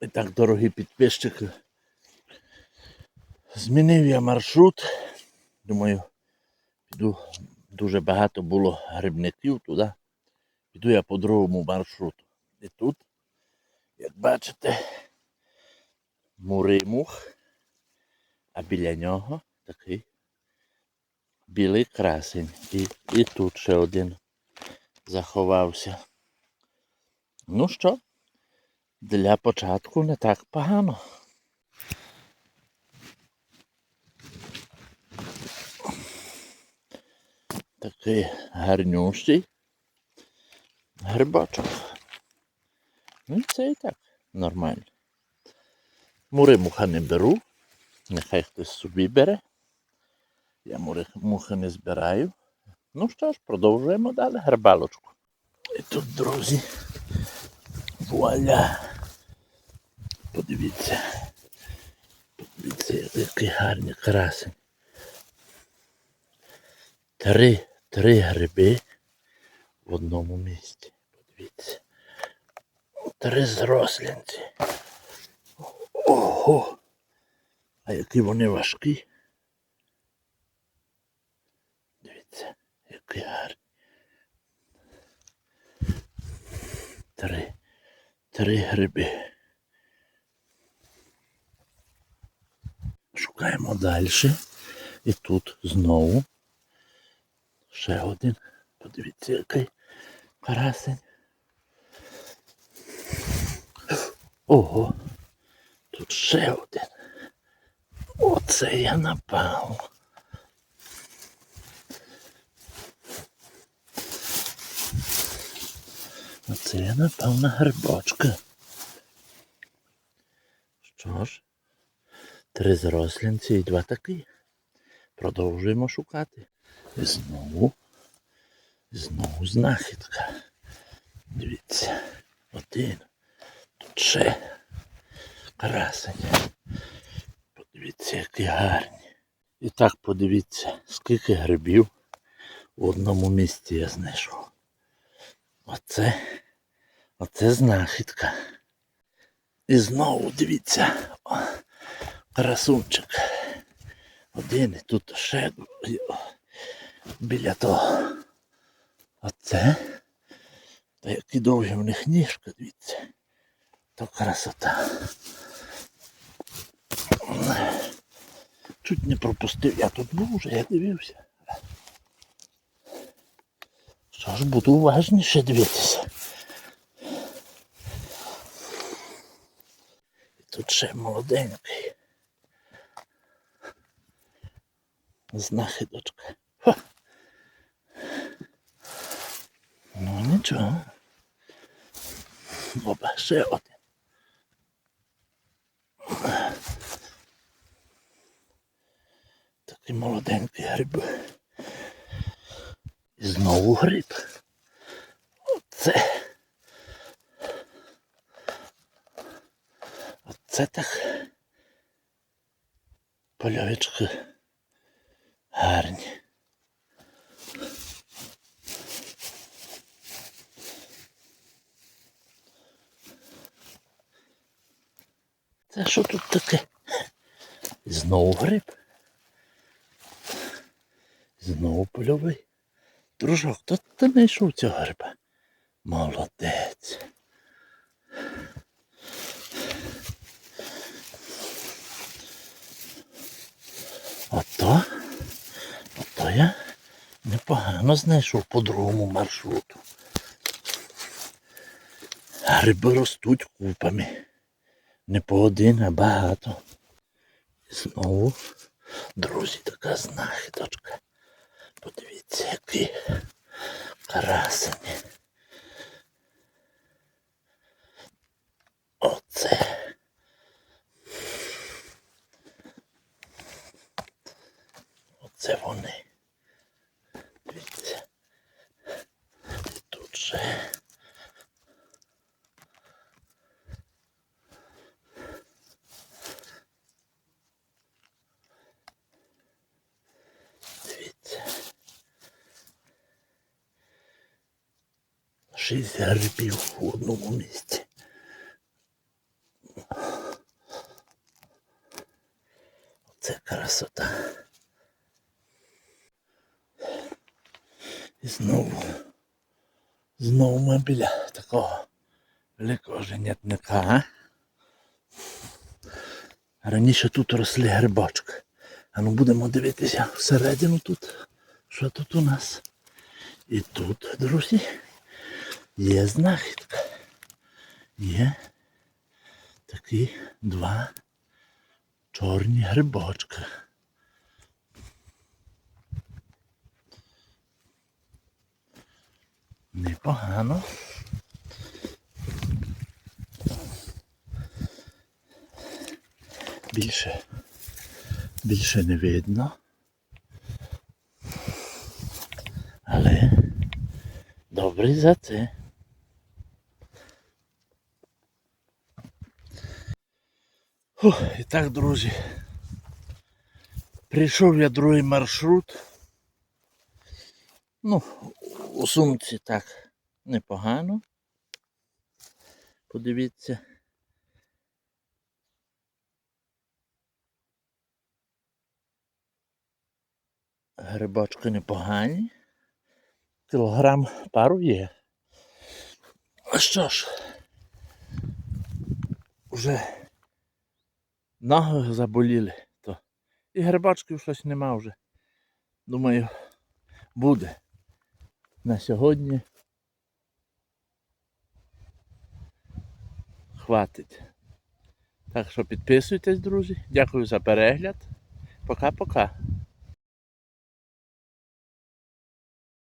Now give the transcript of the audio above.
І так, дорогі підписчики. Змінив я маршрут. Думаю, піду дуже багато було грибників туди. Піду я по другому маршруту. І тут, як бачите, муримух, а біля нього такий білий красень. І, і тут ще один заховався. Ну що, для початку не так погано. Такий гарнющий грибочок. Ну, це і так нормально. Мури муха не беру. Нехай хтось собі бере. Я мури мухи не збираю. Ну що ж, продовжуємо далі грибалочку. І тут, друзі, вуаля. Подивіться. Подивіться, який гарний красень. Три, три гриби в одному місці. Подивіться. Три зрослінці. Ого! А які вони важкі. Дивіться, які гарні. Три. Три гриби. Шукаємо далі. І тут знову ще один. Подивіться, який карасень. Ого, тут ще один. Оце я напав. Оце я напав на грибочка. Що ж, три зрослінці і два такі. Продовжуємо шукати. І знову, знову знахідка. Дивіться, один. Тут ще красень. Подивіться, які гарні. І так подивіться, скільки грибів в одному місці я знайшов. Оце, оце знахідка. І знову дивіться, о, красунчик. Один і тут ще біля того. Оце. Та які довгі в них ніжка, дивіться. То красота. Чуть не пропустив, я тут був вже, я дивився. Що ж, буду уважніше дивитися. І тут ще молоденький. Знахідочка. Ха. Ну нічого. Оба, ще один. Такий молоденький гриб. І знову гриб. Оце. Оце так. Польовички гарні. Це що тут таке? Знову гриб. Знову польовий. Дружок, то ти знайшов цього гриба? Молодець. Ото, ото я непогано знайшов по другому маршруту. Гриби ростуть купами. Не по один, а багато. І знову, друзі, така знахідочка. Подивіться, які красені. Оце. Оце вони. шість грибів в одному місці. Це красота. І знову, знову ми біля такого великого женятника. Раніше тут росли грибочки. А ну будемо дивитися всередину тут, що тут у нас. І тут, друзі є знахідка. Є такі два чорні грибочки. Непогано. Більше, більше не видно. Але добре за це. Фух, і так, друзі. Прийшов я другий маршрут. Ну, у сумці так непогано. Подивіться. Грибочки непогані. Кілограм пару є. А що ж? Уже ноги заболіли, то і гербачків щось нема вже. Думаю, буде. На сьогодні хватить. Так що підписуйтесь, друзі. Дякую за перегляд. Пока-пока.